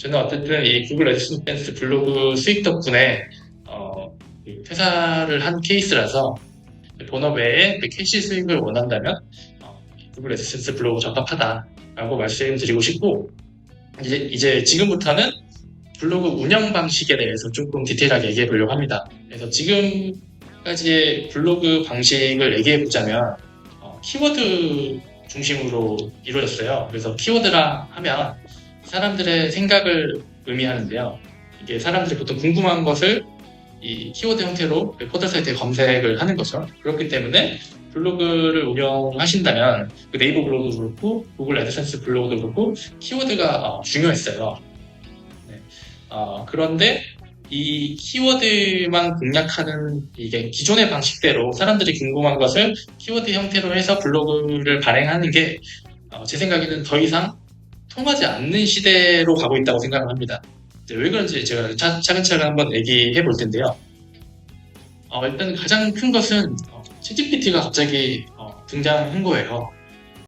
저는 어쨌든 이 구글 애드센스 블로그 수익 덕분에 어, 그 퇴사를 한 케이스라서 본업 외에 그 캐시 수익을 원한다면 어, 구글 애드센스 블로그 적합하다라고 말씀드리고 싶고 이제, 이제 지금부터는 블로그 운영 방식에 대해서 조금 디테일하게 얘기해 보려고 합니다. 그래서 지금까지의 블로그 방식을 얘기해 보자면 어, 키워드 중심으로 이루어졌어요. 그래서 키워드라 하면 사람들의 생각을 의미하는데요. 이게 사람들이 보통 궁금한 것을 이 키워드 형태로 포털 사이트에 검색을 하는 거죠. 그렇기 때문에 블로그를 운영하신다면 그 네이버 블로그도 그렇고 구글 애드센스 블로그도 그렇고 키워드가 어, 중요했어요. 네. 어, 그런데 이 키워드만 공략하는 이게 기존의 방식대로 사람들이 궁금한 것을 키워드 형태로 해서 블로그를 발행하는 게 어, 제 생각에는 더 이상 통하지 않는 시대로 가고 있다고 생각을 합니다. 왜 그런지 제가 차, 차근차근 한번 얘기해 볼 텐데요. 어, 일단 가장 큰 것은 어, ChatGPT가 갑자기 어, 등장한 거예요.